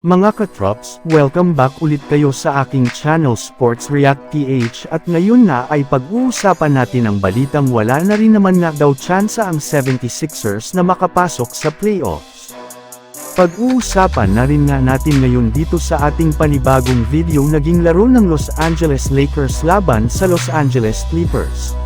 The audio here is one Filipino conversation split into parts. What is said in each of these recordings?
Mga katrops, welcome back ulit kayo sa aking channel Sports React PH at ngayon na ay pag-uusapan natin ang balitang wala na rin naman nga daw tsansa ang 76ers na makapasok sa playoffs. Pag-uusapan na rin nga natin ngayon dito sa ating panibagong video naging laro ng Los Angeles Lakers laban sa Los Angeles Clippers.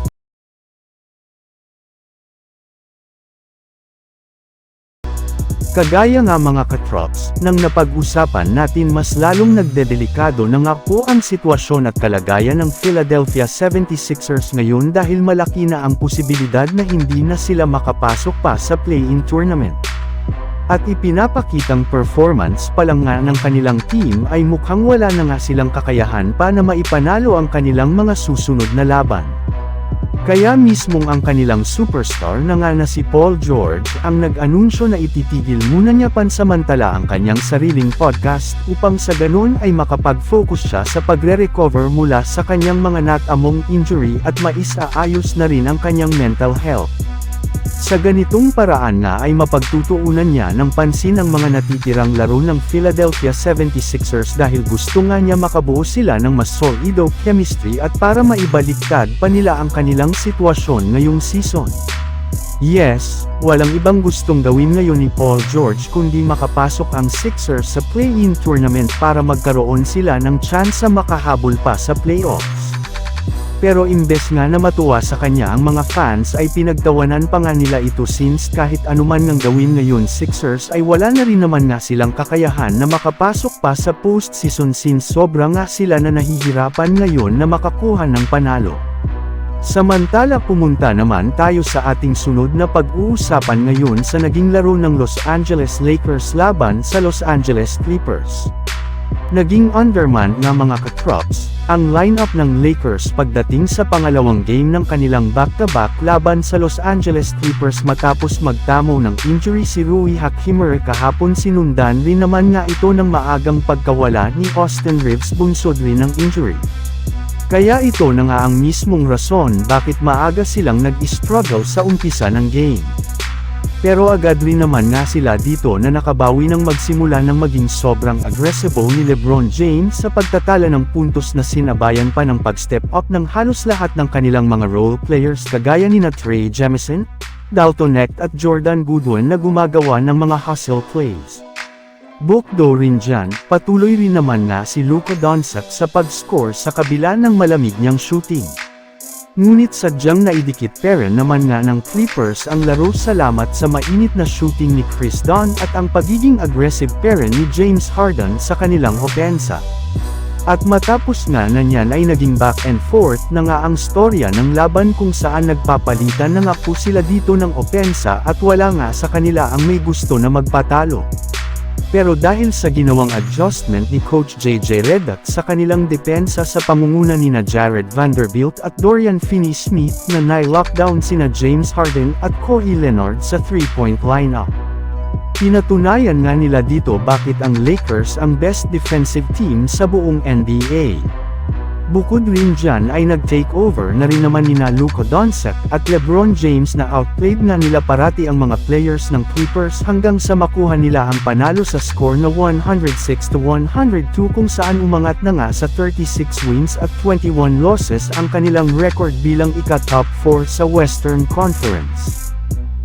Kagaya nga mga katrops, nang napag-usapan natin mas lalong nagdedelikado na nga po ang sitwasyon at kalagayan ng Philadelphia 76ers ngayon dahil malaki na ang posibilidad na hindi na sila makapasok pa sa play-in tournament. At ipinapakitang performance pa lang nga ng kanilang team ay mukhang wala na nga silang kakayahan pa na maipanalo ang kanilang mga susunod na laban. Kaya mismong ang kanilang superstar na nga na si Paul George ang nag-anunsyo na ititigil muna niya pansamantala ang kanyang sariling podcast upang sa ganun ay makapag-focus siya sa pagre-recover mula sa kanyang mga natamong injury at maisaayos na rin ang kanyang mental health. Sa ganitong paraan nga ay mapagtutuunan niya ng pansin ang mga natitirang laro ng Philadelphia 76ers dahil gusto nga niya makabuo sila ng mas solido chemistry at para maibaliktad pa nila ang kanilang sitwasyon ngayong season. Yes, walang ibang gustong gawin ngayon ni Paul George kundi makapasok ang Sixers sa play-in tournament para magkaroon sila ng tsansa makahabol pa sa playoffs. Pero imbes nga na matuwa sa kanya ang mga fans ay pinagtawanan pa nga nila ito since kahit anuman ngang gawin ngayon Sixers ay wala na rin naman nga silang kakayahan na makapasok pa sa postseason since sobra nga sila na nahihirapan ngayon na makakuha ng panalo. Samantala pumunta naman tayo sa ating sunod na pag-uusapan ngayon sa naging laro ng Los Angeles Lakers laban sa Los Angeles Clippers. Naging underman nga mga katrops, ang lineup ng Lakers pagdating sa pangalawang game ng kanilang back-to-back laban sa Los Angeles Clippers matapos magtamo ng injury si Rui Hachimura kahapon sinundan rin naman nga ito ng maagang pagkawala ni Austin Reeves bunsod rin ng injury. Kaya ito na nga ang mismong rason bakit maaga silang nag-struggle sa umpisa ng game. Pero agad rin naman nga sila dito na nakabawi ng magsimula ng maging sobrang agresibo ni Lebron James sa pagtatala ng puntos na sinabayan pa ng pag-step up ng halos lahat ng kanilang mga role players kagaya ni na Trey Jemison, Dalton Necht at Jordan Goodwin na gumagawa ng mga hustle plays. Bukdo rin dyan, patuloy rin naman nga si Luka Doncic sa pag-score sa kabila ng malamig niyang shooting. Ngunit sadyang naidikit pera naman nga ng Clippers ang laro salamat sa mainit na shooting ni Chris Dunn at ang pagiging aggressive pera ni James Harden sa kanilang opensa. At matapos nga na niyan ay naging back and forth na nga ang storya ng laban kung saan nagpapalitan na nga po sila dito ng opensa at wala nga sa kanila ang may gusto na magpatalo. Pero dahil sa ginawang adjustment ni Coach JJ Redick sa kanilang depensa sa pamunguna ni na Jared Vanderbilt at Dorian Finney-Smith na nai-lockdown sina James Harden at Kawhi Leonard sa three-point lineup. Pinatunayan nga nila dito bakit ang Lakers ang best defensive team sa buong NBA. Bukod rin dyan ay nag-takeover na rin naman nina Luka Doncic at Lebron James na outplayed nga nila parati ang mga players ng Clippers hanggang sa makuha nila ang panalo sa score na 106-102 kung saan umangat na nga sa 36 wins at 21 losses ang kanilang record bilang ika-top 4 sa Western Conference.